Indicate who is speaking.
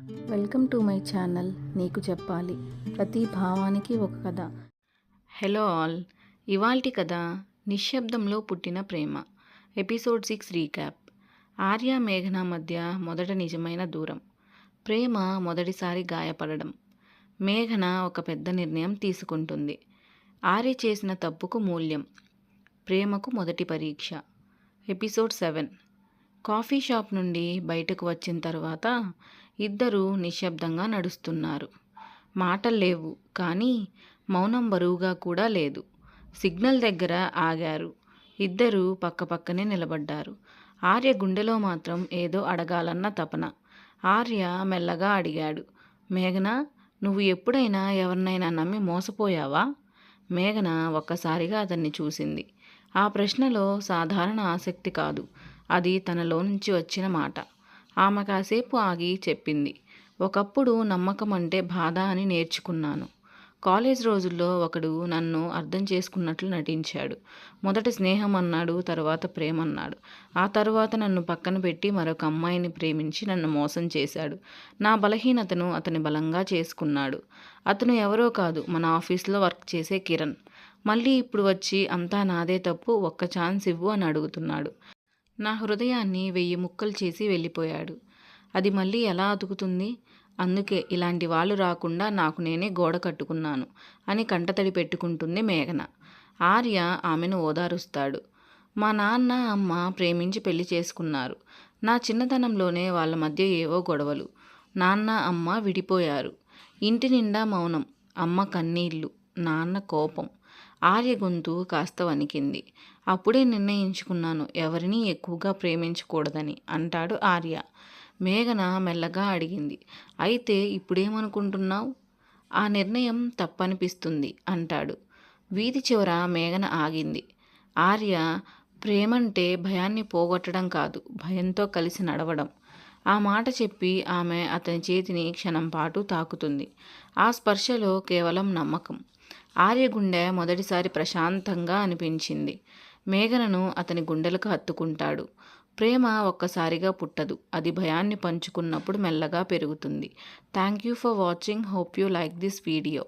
Speaker 1: Welcome to my channel నీకు చెప్పాలి. ప్రతి భావానికి ఒక కథ.
Speaker 2: Hello all. ఇవాల్టి కథ నిశ్శబ్దంలో పుట్టిన ప్రేమ. Episode six recap. ఆర్య మేఘన మధ్య మొదట నిజమైన దూరం. ప్రేమ మొదటిసారి గాయపడడం. మేఘన ఒక పెద్ద నిర్ణయం తీసుకుంటుంది. ఆర్య చేసిన తప్పుకు మూల్యం. ప్రేమకు మొదటి పరీక్ష. Episode seven. కాఫీ షాప్ నుండి బయటకు వచ్చిన తర్వాత ఇద్దరూ నిశ్శబ్దంగా నడుస్తున్నారు. మాటలు లేవు కానీ మౌనం బరువుగా కూడా లేదు. సిగ్నల్ దగ్గర ఆగారు. ఇద్దరూ పక్కపక్కనే నిలబడ్డారు. ఆర్య గుండెలో మాత్రం ఏదో అడగాలన్న తపన. ఆర్య మెల్లగా అడిగాడు మేఘన నువ్వు ఎప్పుడైనా ఎవరినైనా నమ్మి మోసపోయావా? మేఘన ఒక్కసారిగా అతన్ని చూసింది. ఆ ప్రశ్నలో సాధారణ ఆసక్తి కాదు. అది తనలో నుంచి వచ్చిన మాట. ఆమె కాసేపు ఆగి చెప్పింది. ఒకప్పుడు నమ్మకం అంటే బాధ అని నేర్చుకున్నాను. కాలేజ్ రోజుల్లో ఒకడు నన్ను అర్థం చేసుకున్నట్లు నటించాడు. మొదట స్నేహం అన్నాడు తర్వాత ప్రేమ అన్నాడు. ఆ తర్వాత నన్ను పక్కన పెట్టి మరొక అమ్మాయిని ప్రేమించి నన్ను మోసం చేశాడు. నా బలహీనతను అతని బలంగా చేసుకున్నాడు. అతను ఎవరో కాదు మన ఆఫీస్లో వర్క్ చేసే కిరణ్. మళ్ళీ ఇప్పుడు వచ్చి అంతా నాదే తప్పు ఒక్క ఛాన్స్ ఇవ్వు అని అడుగుతున్నాడు. నా హృదయాన్ని వెయ్యి ముక్కలు చేసి వెళ్ళిపోయాడు. అది మళ్ళీ ఎలా అతుకుతుంది? అందుకే ఇలాంటి వాళ్ళు రాకుండా నాకు నేనే గోడ కట్టుకున్నాను అని కంటతడి పెట్టుకుంటుంది మేఘన. ఆర్య ఆమెను ఓదారుస్తాడు. మా నాన్న అమ్మ ప్రేమించి పెళ్ళి చేసుకున్నారు. నా చిన్నతనంలోనే వాళ్ళ మధ్య ఏవో గొడవలు. నాన్న అమ్మ విడిపోయారు. ఇంటి నిండా మౌనం. అమ్మ కన్నీళ్ళు నాన్న కోపం. ఆర్య గొంతు కాస్త వణికింది. అప్పుడే నిర్ణయించుకున్నాను ఎవరిని ఎక్కువగా ప్రేమించకూడదని అంటాడు ఆర్య. మేఘన మెల్లగా అడిగింది. అయితే ఇప్పుడేమనుకుంటున్నావు? ఆ నిర్ణయం తప్పనిపిస్తుంది అంటాడు. వీధి చివర మేఘన ఆగింది. ఆర్య ప్రేమంటే భయాన్ని పోగొట్టడం కాదు భయంతో కలిసి నడవడం. ఆ మాట చెప్పి ఆమె అతని చేతిని క్షణం పాటు తాకుతుంది. ఆ స్పర్శలో కేవలం నమ్మకం. ఆర్య గుండె మొదటిసారి ప్రశాంతంగా అనిపించింది. మేఘనను అతని గుండెలకు హత్తుకుంటాడు. ప్రేమ ఒక్కసారిగా పుట్టదు. అది భయాన్ని పంచుకున్నప్పుడు మెల్లగా పెరుగుతుంది. Thank you for watching. Hope you like this video.